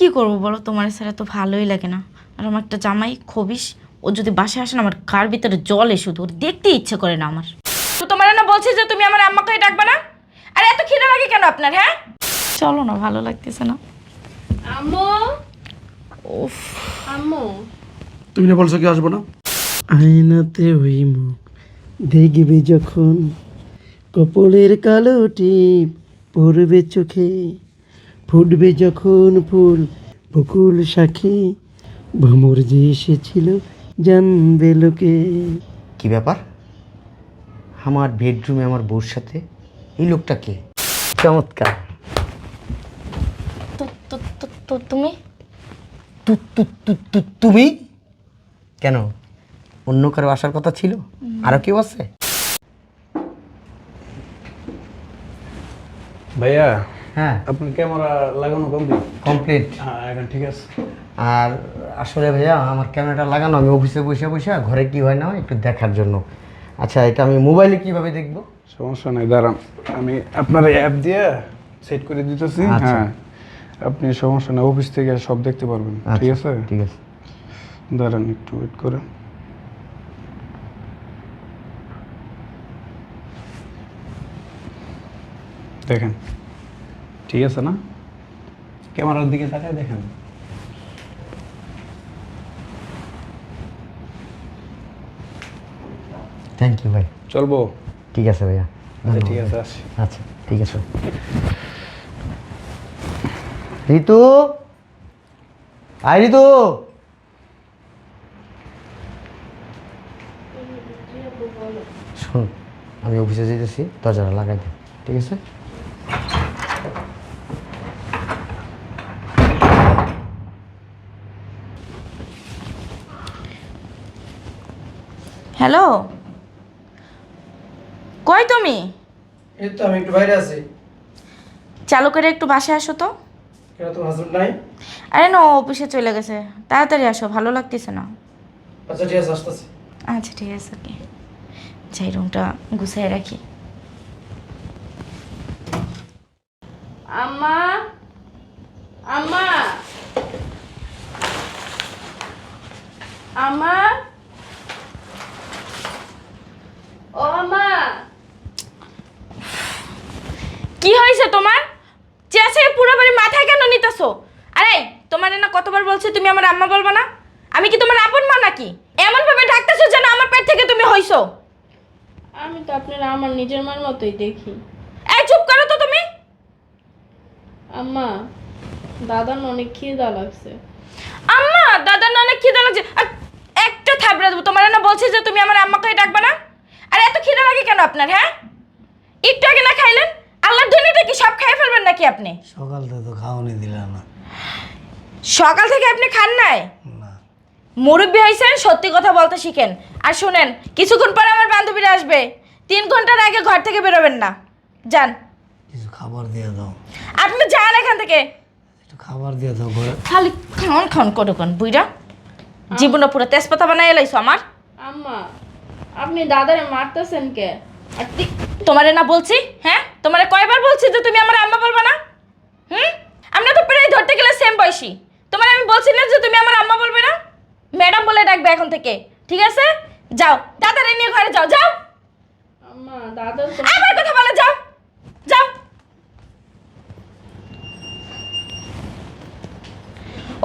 কি করব বলো? তোমার ছাড়া তো ভালোই লাগে না। আর আমার একটা জামাই খবিস ও যদি বাসায় আসে না আমার কার ভিতরে জলে শুধু ওর দেখতে ইচ্ছে করে না আমার। তো তোমার না বলছি যে তুমি আমার আম্মাকে ডাকবে না? আর এত খিদে লাগে কেন আপনার হ্যাঁ? চলো না ভালো লাগতেছে না। আম্মু? উফ। আম্মু? তুমি না বলছো কি আসব না? আয়নাতে ওই মুখ দেখবে যখন কপলের কালো টিপ পড়বে চোখে। ফুটবে যখন ফুল বকুল শাখে ভ্রমর যে এসেছিল জানবে লোকে। কি ব্যাপার? আমার বেডরুমে আমার বউর সাথে? এই লোকটা কে? চমৎকার। তো তো তো- তো তুমি? তু তু তু তু তুমি? কেন? অন্য কারও আসার কথা ছিল? আরও কেউ আছে? ভাইয়া হ্যাঁ। আপনার ক্যামেরা লাগানো কমপ্লিট কমপ্লিট হ্যাঁ এখন ঠিক আছে। আর আসলে ভাইয়া আমার ক্যামেরাটা লাগানো আমি অফিসে বসে বসে ঘরে কি হয় না একটু দেখার জন্য। আচ্ছা এটা আমি মোবাইলে কীভাবে দেখব? সমস্যা নেই দাঁড়ান। আমি আপনার অ্যাপ দিয়ে সেট করে দিতেছি আচ্ছা। হ্যাঁ। আপনি সমস্যা নেই অফিস থেকে সব দেখতে পারবেন ঠিক আচ্ছা, আছে? ঠিক আছে। দাঁড়ান একটু ওয়েট করে দেখেন। ঠিক আছে না? ক্যামেরার দিকে তাকায় দেখেন। থ্যাংক ইউ ভাই। চলবো? ঠিক আছে ভাইয়া। আচ্ছা ঠিক আছে আচ্ছা ঠিক আছে। ঋতু? আয় ঋতু। শোন আমি অফিসে যেতেছি দরজাটা লাগাই দে। ঠিক আছে? হ্যালো? কই তুমি? এই তো আমি একটু বাইরে আছি। চালু করে একটু বাসায় আসো তো। কেন তোমার হাজবেন্ড নাই। আরে না অফিসে চলে গেছে। তাড়াতাড়ি আসো ভালো লাগতেছে না। আচ্ছা ঠিক আছে আসতেছি। আচ্ছা ঠিক আছে ওকে। যাই রুমটা গুছিয়ে রাখি। আম্মা আম্মা। আম্মা ও আম্মা কি হয়েছে তোমার? চেঁচে পুরো বাড়ি মাথায় কেন নিতেছো? আরে তোমার না কতবার বলছে তুমি আমার আম্মা বলবা না? আমি কি তোমার আপন মা নাকি? এমন ভাবে ডাকতেছো যেন আমার পেট থেকে তুমি হইছো। আমি তো আপনার আমার নিজের মার মতোই দেখি। এই চুপ করো তো তুমি। আম্মা দাদার অনেক খিদা লাগছে। আম্মা দাদা না অনেক খিদে লাগছে। আর একটা থাবড়া দেবো তোমার না বলছে যে তুমি আমার আম্মাকে ডাকবা না? আর এত খিদে লাগে কেন আপনার হ্যাঁ? একটু আগে না খাইলেন? আল্লাহর ধনীটা কি সব খেয়ে ফেলবেন নাকি আপনি? সকাল থেকে তো খাওয়ানি দিল না। সকাল থেকে আপনি খান নাই? না। মুরব্বী হয়েছেন সত্যি কথা বলতে শিখেন। আর শুনেন কিছুক্ষণ পরে আমার বান্ধবীরা আসবে। তিন ঘণ্টার আগে ঘর থেকে বেরোবেন না। যান। কিছু খাবার দিয়ে দাও। আপনি যান এখান থেকে। একটু খাবার দিয়ে দাও ঘরে। খালি খান খান করে কোন বুইরা জীবনে পুরো তেজপাতা বানাই এলাইছো আমার। আম্মা আপনি দাদারে মারতেছেন কে? আর তোমারে না বলছি হ্যাঁ? তোমারে কয়বার বলছি যে তুমি আমার আম্মা বলবা না? হুম? আমরা তো প্রায় ধরতে গেলে সেম বয়সী। তোমার আমি বলছি না যে তুমি আমার আম্মা বলবে না? ম্যাডাম বলে ডাকবে এখন থেকে। ঠিক আছে? যাও। তাড়াতাড়ি নিয়ে ঘরে যাও। যাও। আম্মা দাদার তো আমার কথা বলে যাও। যাও।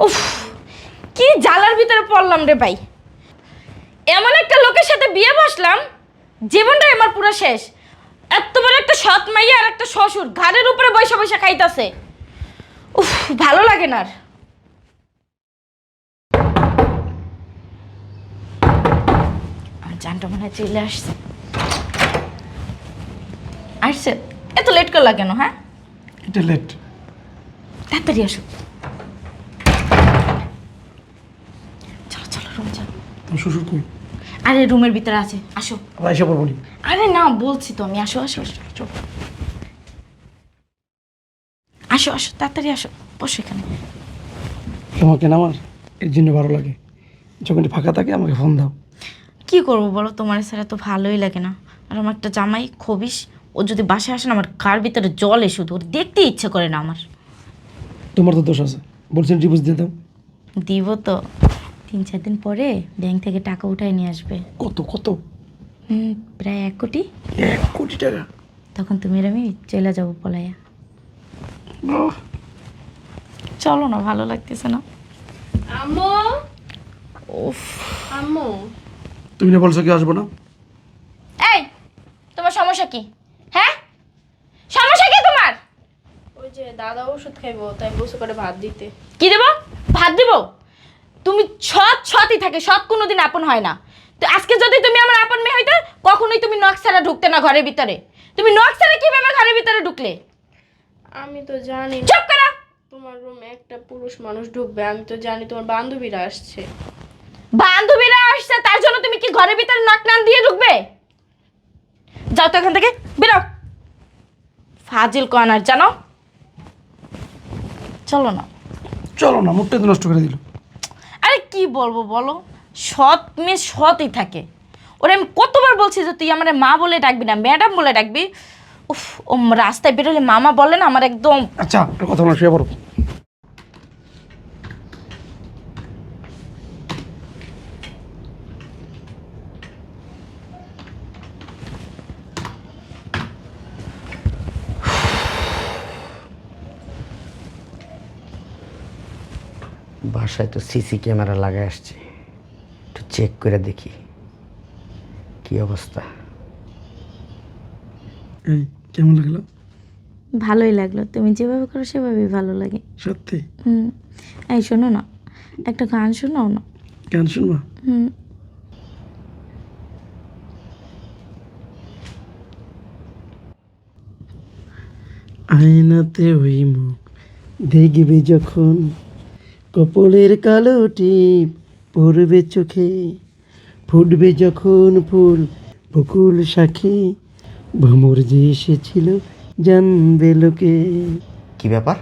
উফ কি জ্বালার ভিতরে পড়লাম রে ভাই। এমন একটা লোকের সাথে বিয়ে বসলাম জীবনটাই আমার পুরো শেষ। এত বড় একটা সৎ মাইয়া আর একটা শ্বশুর ঘাড়ের উপরে বৈশা বৈশা খাইতাছে। উফ ভালো লাগে না আর। আমার জানটা মনে হয় চলে আসছে। আসছে? এত লেট করলা কেন হ্যাঁ? এটা লেট তাড়াতাড়ি আসো। চলো চলো রুম চলো তোমার শ্বশুর কই? আরে রুমের ভিতরে আছে আসো। আমরা এসে পড়ব আরে না বলছি তো আমি আসো আসো আসো আসো আসো আসো তাড়াতাড়ি আসো বসো এখানে। তোমাকে না আমার এর জন্য ভালো লাগে। যখন একটু ফাঁকা থাকে আমাকে ফোন দাও। কি করব বলো তোমার ছাড়া তো ভালোই লাগে না। আর আমার একটা জামাই খবিস ও যদি বাসায় আসে না আমার কার ভিতরে জলে শুধু ওর দেখতে ইচ্ছে করে না আমার। তোমার তো দোষ আছে। বলছেন ডিভোর্স দিয়ে দাও। দিব তো। তিন চার দিন পরে ব্যাংক থেকে টাকা উঠায় নিয়ে আসবে। কত কত? হুম, প্রায় এক কোটি। এক কোটি টাকা? তখন তুমি আর আমি চলে যাব পলাইয়া। চলো না ভালো লাগতেছে না। আম্মু! উফ। আম্মু! তুমি না বলছো কি আসব না? এই তোমার সমস্যা কি? হ্যাঁ? সমস্যা কি তোমার? ওই যে দাদা ওষুধ খাইবো তাই বসে করে ভাত দিতে। কি দেবো? ভাত দেব? তুমি সৎ সৎই থাকে সৎ কোনোদিন আপন হয় না। তো আজকে যদি তুমি আমার আপন মেয়ে হইতে কখনোই তুমি নখ ছাড়া ঢুকতে না ঘরের ভিতরে। তুমি নখ ছাড়া কীভাবে ঘরের ভিতরে ঢুকলে? আমি তো জানি চুপ করা। তোমার রুমে একটা পুরুষ মানুষ ঢুকবে আমি তো জানি তোমার বান্ধবীরা আসছে। বান্ধবীরা আসছে তার জন্য তুমি কি ঘরের ভিতরে নাক নান দিয়ে ঢুকবে? যাও তো এখান থেকে বেরো। ফাজিল কর্নার জানো? চলো না। চলো না মুখটা তো নষ্ট করে দিল। আরে কি বলব বলো? সৎ মেয়ে সৎই থাকে। ওরে আমি কতবার বলছি যে তুই আমার মা বলে ডাকবি না, ম্যাডাম বলে ডাকবি? উফ ও রাস্তায় বেরোলে মামা বলে না, আমার একদম আচ্ছা কথা শুয়ে পড়ো। বাসায় তো সিসি ক্যামেরা লাগাই আসছে। একটু চেক করে দেখি কি অবস্থা। এই কেমন লাগল? ভালোই লাগল। তুমি যেভাবে করো সেভাবেই ভালো লাগে। সত্যি? হুম। এই শোনো না। একটা গান শোনাও না? গান শুনবা? হুম। আয়নাতে ওই মুখ দেখবে যখন কপলের কালো টিপ পড়বে চোখে, ফুটবে যখন ফুল, বকুল সাখী ভ্রমর যে এসেছিল জানবে লোকে। কি ব্যাপার?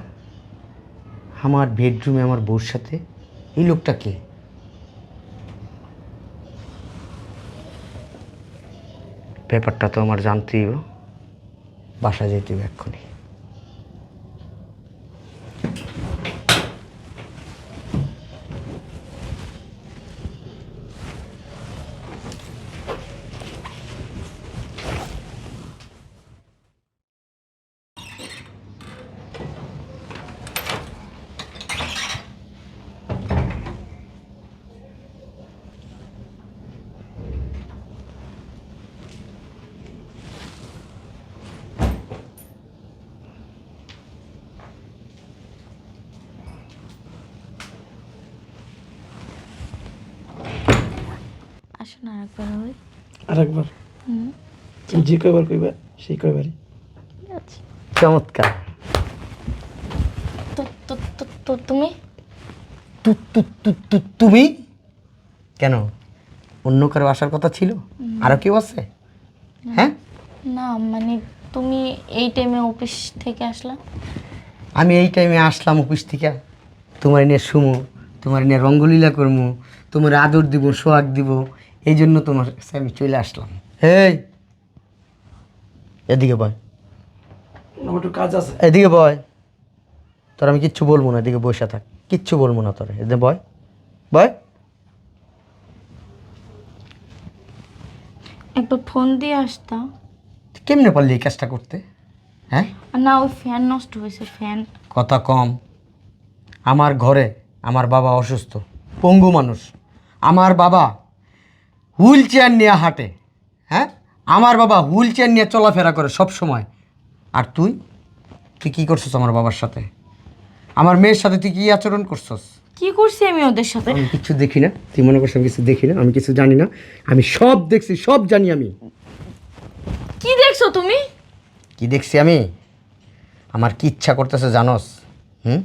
আমার বেডরুমে আমার বউর সাথে এই লোকটা কে? ব্যাপারটা তো আমার জানতেই। বাসা যেতে এক্ষুনি। আসো না একবার আর একবার যে কয়বার কইবা সেই কয়বারই। আচ্ছা। চমৎকার। তুমি? তুমি? কেন? অন্য কারও আসার কথা ছিল? আরও কেউ আছে? হ্যাঁ? না মানে তুমি এই টাইমে অফিস থেকে আসলা? আমি এই টাইমে আসলাম অফিস থেকে। তোমার নিয়ে শুমু তোমার নিয়ে রঙ্গলীলা করমু তোমার আদর দিব সোহাগ দিব। এই জন্য তোমার কাছে আমি চলে আসলাম। হেই এদিকে বয়। আমার একটু কাজ আছে। এদিকে বয়। তোর আমি কিচ্ছু বলব না এদিকে বসে থাক। কিচ্ছু বলব না তোর। এদিকে বয়। বয়। একবার ফোন দিয়ে আসতা তুই কেমনে পারলি এই কাজটা করতে? হ্যাঁ? আর না ওই ফ্যান নষ্ট হয়েছে ফ্যান। কথা কম। আমার ঘরে আমার বাবা অসুস্থ। পঙ্গু মানুষ। আমার বাবা হুইল চেয়ার নিয়ে হাঁটে হ্যাঁ? আমার বাবা হুইল চেয়ার নিয়ে চলাফেরা করে সব সময়। আর তুই? তুই কী করছিস আমার বাবার সাথে? আমার মেয়ের সাথে তুই কী আচরণ করছস? কি করছি আমি ওদের সাথে? আমি কিছু দেখি না। তুই মনে করছিস আমি কিছু দেখি না? আমি কিছু জানি না। আমি সব দেখছি সব জানি আমি। কি দেখছ তুমি? কি দেখছি আমি? আমার কি ইচ্ছা করতেছে জানোস? হুম?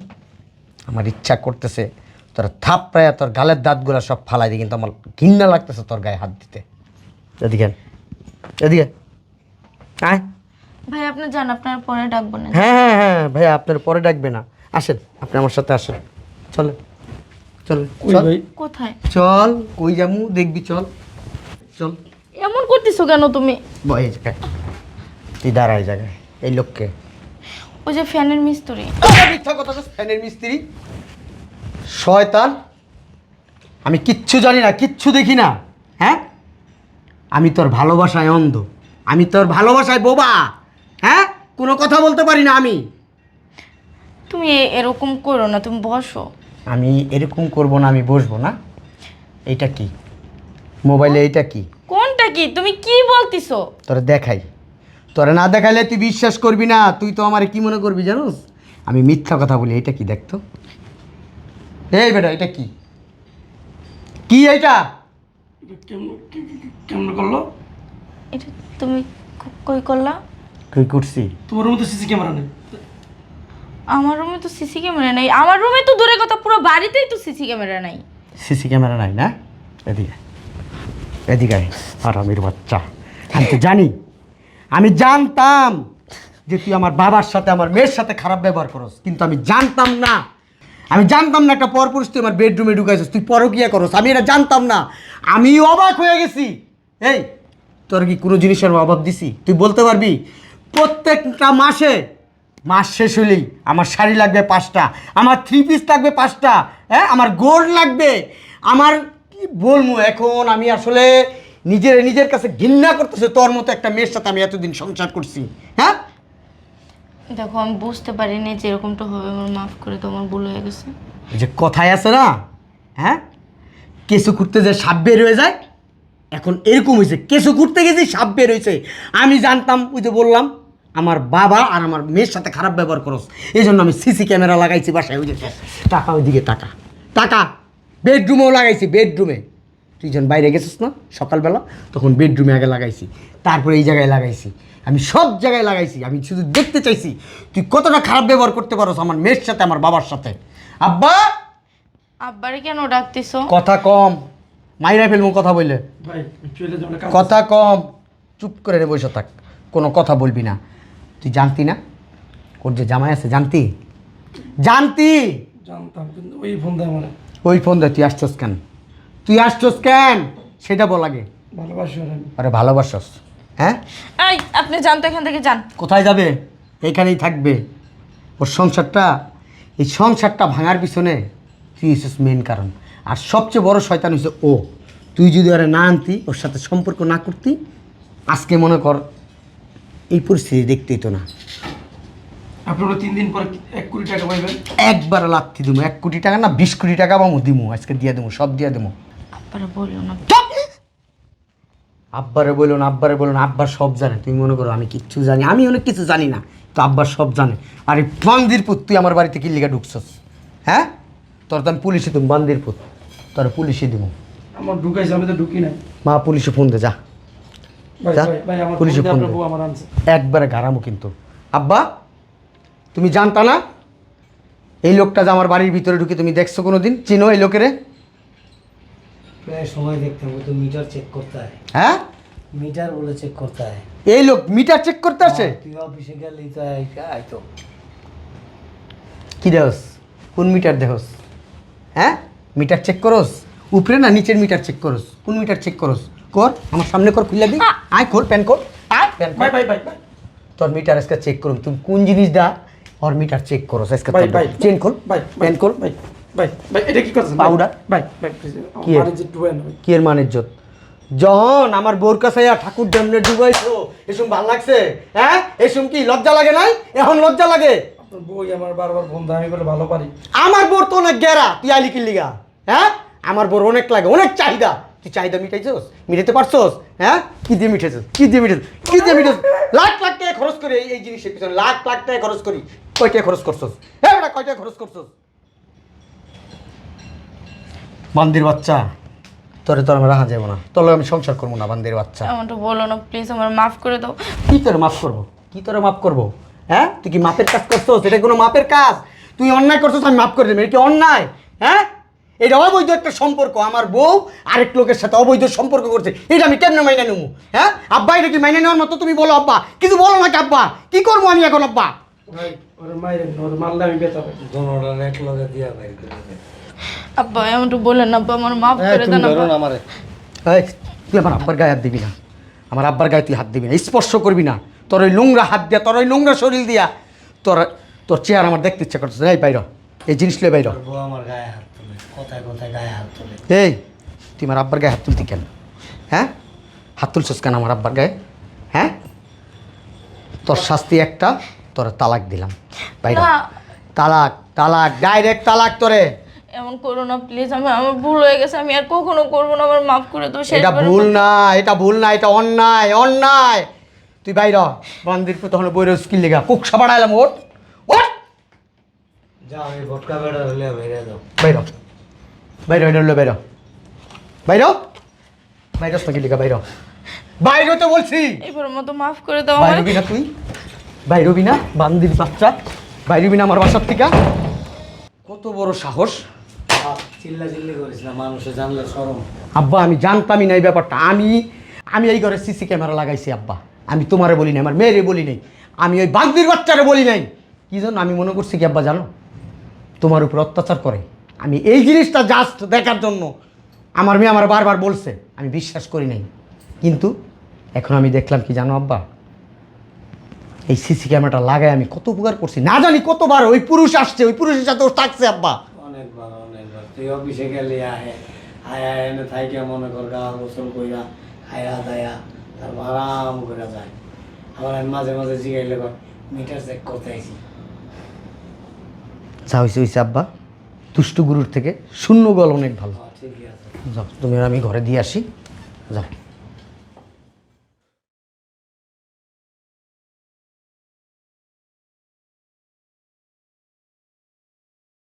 আমার ইচ্ছা করতেছে তোর থাপ প্রায় তোর গালের দাঁতগুলো সব ফালাই দিই কিন্তু আমার ঘিন্না লাগতেছে তোর গায়ে হাত দিতে। এদিকে এদিকে আয়। ভাই আপনি যান আপনার পরে ডাকবো না। হ্যাঁ হ্যাঁ হ্যাঁ ভাইয়া আপনার পরে ডাকবে না। আসেন আপনি আমার সাথে আসেন। চলে চল চল। কোথায়? চল কই যামু দেখবি চল। চল। এমন করতেছো কেন তুমি? বয় এই জায়গায়। তুই দাঁড়া এই জায়গায়। এই লোককে। ওই যে ফ্যানের মিস্ত্রি। মিথ্যা কথা ফ্যানের মিস্ত্রি? শয়তান আমি কিচ্ছু জানি না কিচ্ছু দেখি না হ্যাঁ? আমি তোর ভালোবাসায় অন্ধ আমি তোর ভালোবাসায় বোবা হ্যাঁ? কোনো কথা বলতে পারি না আমি। তুমি এ- এরকম করো না তুমি বসো। আমি এরকম করব না আমি বসবো না। এইটা কি? মোবাইলে এইটা কি? কোনটা কি? তুমি কি বলতিছো? তোরা দেখাই। তোরা না দেখাইলে তুই বিশ্বাস করবি না তুই তো আমার কি মনে করবি জানোস? আমি মিথ্যা কথা বলি এটা কি দেখতো? এই বেটা এটা কি? কি এইটা কেমন করল? এটা তুমি কই করলা? কই করছি? তোমার রুমে তো সিসি ক্যামেরা নেই। আমার রুমে তো সিসি ক্যামেরা নাই। আমার রুমে তো দূরে কথা পুরো বাড়িতেই তো সিসি ক্যামেরা নাই। সিসি ক্যামেরা নাই না? এদিকে এদিকে আরামের বাচ্চা আমি তো জানি। আমি জানতাম যে তুই আমার বাবার সাথে আমার মেয়ের সাথে খারাপ ব্যবহার করস কিন্তু আমি জানতাম না। আমি জানতাম না একটা পরপুরুষ তুই আমার বেডরুমে ঢুকাইছিস, তুই পরকিয়া করস, আমি এটা জানতাম না। আমি অবাক হয়ে গেছি। এই, তোর কি কোনো জিনিসের অভাব দিছি? তুই বলতে পারবি? প্রত্যেকটা মাসে, মাস শেষ হলেই আমার শাড়ি লাগবে পাঁচটা, আমার থ্রি পিস লাগবে পাঁচটা হ্যাঁ? আমার গোল্ড লাগবে। আমার কি বলব এখন? আমি আসলে নিজের নিজের কাছে ঘৃণা করতেছে। তোর মতো একটা মেয়ের সাথে আমি এতদিন সংসার করছি হ্যাঁ? দেখো, আমি বুঝতে পারিনি যে এরকমটা হবে, আমার মাফ করে তো আমার ভুল হয়ে গেছে। ওই যে কথায় আছে না হ্যাঁ? কেঁচু খুঁড়তে যে সাপ বের হয়ে যায়, এখন এরকম হয়েছে, কেঁচু খুঁড়তে গেছি, সাপ বের হয়েছে। আমি জানতাম, ওই যে বললাম, আমার বাবা আর আমার মেয়ের সাথে খারাপ ব্যবহার করস। এই জন্য আমি সিসি ক্যামেরা লাগাইছি বাসায়, ওই যে টাকা ওইদিকে, টাকা। টাকা বেডরুমেও লাগাইছি বেডরুমে তুই যখন বাইরে গেছিস না, সকালবেলা, তখন বেডরুমে আগে লাগাইছি। তারপরে এই জায়গায় লাগাইছি। আমি সব জায়গায় লাগাইছি আমি শুধু দেখতে চাইছি তুই কতটা খারাপ ব্যবহার করতে পারোস আমার মেয়ের সাথে আমার বাবার সাথে। আব্বা! আব্বারে কেন ডাকতেছো? কথা কম। মাইরা ফেলব কথা বললে। ভাই চলে যাবে কথা কম। চুপ করে রে বসে থাক কোনো কথা বলবি না। তুই জানতি না? ওর যে জামাই আছে জানতি? জানতি? জানতাম কিন্তু ওই ফোন দেয় আমার। ওই ফোন দে তুই আসছস কেন? তুই আসছস কেন? সেটা বল আগে। ভালোবাসি আরে ভালোবাসস হ্যাঁ? এই আপনি যান তো এখান থেকে যান। কোথায় যাবে? এইখানেই থাকবে। ওর সংসারটা এই সংসারটা ভাঙার পিছনে তুই হচ্ছিস মেন কারণ। আর সবচেয়ে বড় শয়তান হচ্ছে ও। তুই যদি ওরা না আনতি ওর সাথে সম্পর্ক না করতি আজকে মনে কর এই পরিস্থিতি দেখতেই তো না। আপনারা তিন দিন পর এক কোটি টাকা পাইবেন? একবার লাথি দিমু। এক কোটি টাকা না বিশ কোটি টাকা পাবো দিমু। আজকে দিয়ে দেবো সব দিয়ে দেবো বলল না। আব্বারে বলুন আব্বারে বলুন আব্বার সব জানে। তুমি মনে করো আমি কিচ্ছু জানি আমি অনেক কিছু জানি না তো আব্বার সব জানে। আর এই বান্দির পুত তুই আমার বাড়িতে কি লিগা ঢুকছস? হ্যাঁ? তোর তো আমি পুলিশে তুমি বান্দির পুত তোর পুলিশে দিব। আমার ঢুকাইছে আমি তো ঢুকি নাই। মা পুলিশে ফোন দে যা। পুলিশে ফোন একবারে গারামো কিন্তু। আব্বা তুমি জানতা না? এই লোকটা যে আমার বাড়ির ভিতরে ঢুকে তুমি দেখছ কোনো দিন চিনো এই লোকেরে? প্রায় সময় দেখতে হবে তো মিটার চেক করতে হয়। হ্যাঁ? মিটার বলে চেক করতে হয়। এই লোক মিটার চেক করতে আসে? তুই অফিসে গেলেই তো আয় কি দেহস? কোন মিটার দেহস? হ্যাঁ? মিটার চেক করস? উপরে না নিচের মিটার চেক করস? কোন মিটার চেক করস? কর আমার সামনে কর খুলে দি আয় খোল প্যান কর আয় প্যান ভাই ভাই ভাই ভাই। তোর মিটার আজকে চেক করুন তুমি কোন জিনিস দা? ওর মিটার চেক করস আজকে চেন খোল। ভাই প্যান খোল। ভাই। ভাই ভাই এটা কি করছেন Powder? ভাই ভাই কি আমার এর? যে ডুবেন ভাই। কি এর মানের জোত যখন আমার বোর কাছে ঠাকুর জন্মে ডুবাইছো। এসম ভালো লাগছে? হ্যাঁ? এসম কি লজ্জা লাগে নাই? এখন লজ্জা লাগে? বই আমার বারবার ফোন আমি বলে ভালো পারি। আমার বোর তো অনেক গেরা তুই আলি কি লিগা? হ্যাঁ? আমার বোর অনেক লাগে অনেক চাহিদা। তুই চাহিদা মিটাইছস? মিটাতে পারছস? হ্যাঁ? কি দিয়ে মিটেছিস কি দিয়ে মিটেছিস কি দিয়ে মিটেছিস লাখ লাখ টাকা খরচ করি এই- এই জিনিসের পিছনে লাখ লাখ টাকা খরচ করি। কয় টাকা খরচ করছস? হ্যাঁ বেটা কয় টাকা খরচ করছস? বান্দির বাচ্চা। তোরে তোর আমি রাখা যাব না। তোর লগে আমি সংসার করব না বান্দির বাচ্চা। আমারটা বলো না প্লিজ আমার মাফ করে দাও। কি তোরে মাফ করব? কি তোরে মাফ করব? হ্যাঁ? তুই কি মাপের কাজ করছস? এটা কোনো মাপের কাজ? তুই অন্যায় করছস আমি মাফ করে দেবো। এটা কি অন্যায়? হ্যাঁ? এটা অবৈধ একটা সম্পর্ক। আমার বউ আরেক লোকের সাথে অবৈধ সম্পর্ক করছে। এটা আমি কেমনে মাইনে নেব? হ্যাঁ? আব্বা এটা কি মাইনে নেওয়ার মতো? তুমি বলো আব্বা। কিছু বলো না কি আব্বা? কি করব আমি এখন আব্বা? ভাই ওর মায়ের ওর মারলে আমি বেচা পাই দোনোটা এক লগে দিয়া দে। আব্বা এমনটা বলেন আব্বা আমার মাফ করে দেন আব্বা। আমারে। এই, তুই আমার আব্বার গায়ে হাত দিবি না। আমার আব্বার গায়ে তুই হাত দিবি না। স্পর্শ করবি না। তোর ওই নোংরা হাত দিয়া তোর ওই নোংরা শরীর দিয়া তোর তোর চেয়ার আমার দেখতে ইচ্ছা করছে এই বাইর এই জিনিস লয়ে বাইর আমার গায়ে হাত তোলে কোথায় কোথায় গায়ে হাত তোলে। এই তুই আমার আব্বার গায়ে হাত তুলতি কেন? হ্যাঁ? হাত তুলছিস কেন আমার আব্বার গায়ে? হ্যাঁ? তোর শাস্তি একটা তোর তালাক দিলাম। বাইরে তালাক তালাক ডাইরেক্ট তালাক তোরে। এমন করো না প্লিজ আমি আমার ভুল হয়ে গেছে আমি আর কখনো করব না আমার মাফ করে দাও এটা ভুল। না এটা ভুল না এটা অন্যায় অন্যায় তুই বাইর হ। মন্দির পর তখন বইরে স্কিল লেগা কুকসা বাড়াইলাম ওট ওট যাও এই ভটকা বেড়া হলে বেড়ে দাও বাইর হ। বাইর এটা হলো বাইর হ। বাইর হ। বাইর হস লেগা বাইর হ। বাইর বলছি মতো মাফ করে দাও বাইর আমার হবি না তুই না বান্দির বাচ্চা না আমার বাসার থেকে কত বড় সাহস আব্বা, আমি জানতামই না এই ব্যাপারটা। আমি আমি এই ঘরে সিসি ক্যামেরা লাগাইছি, আব্বা। আমি তোমারে বলি নাই, আমার মেয়েরে বলি নাই। আমি ওই বাগদির বাচ্চারে বলি নাই। কি জন্য? আমি মনে করছি কি, আব্বা, জানো? তোমার উপর অত্যাচার করে। আমি এই জিনিসটা জাস্ট দেখার জন্য। আমার মেয়ে আমার বারবার বলছে, আমি বিশ্বাস করি নাই। কিন্তু এখন আমি দেখলাম কি, জানো, আব্বা? এই সিসি ক্যামেরাটা লাগায় আমি কত উপকার করছি। না জানি কতবার ওই পুরুষ আসছে, ওই পুরুষের সাথে ও থাকছে, আব্বা। তুই অফিসে গেলে আহে আয় আয় এনে থাইকে মনে কর গা গোসল কইরা খায়া দায়া তারপর আরাম করে যায়। আবার আমি মাঝে মাঝে জিগাইলে কর মিটার চেক করতে আইছি। যা হয়েছে হয়েছে আব্বা। দুষ্টু গুরুর থেকে শূন্য গল অনেক ভালো। ঠিকই আছে। যাও তুমি আর আমি ঘরে দিয়ে আসি। যাও।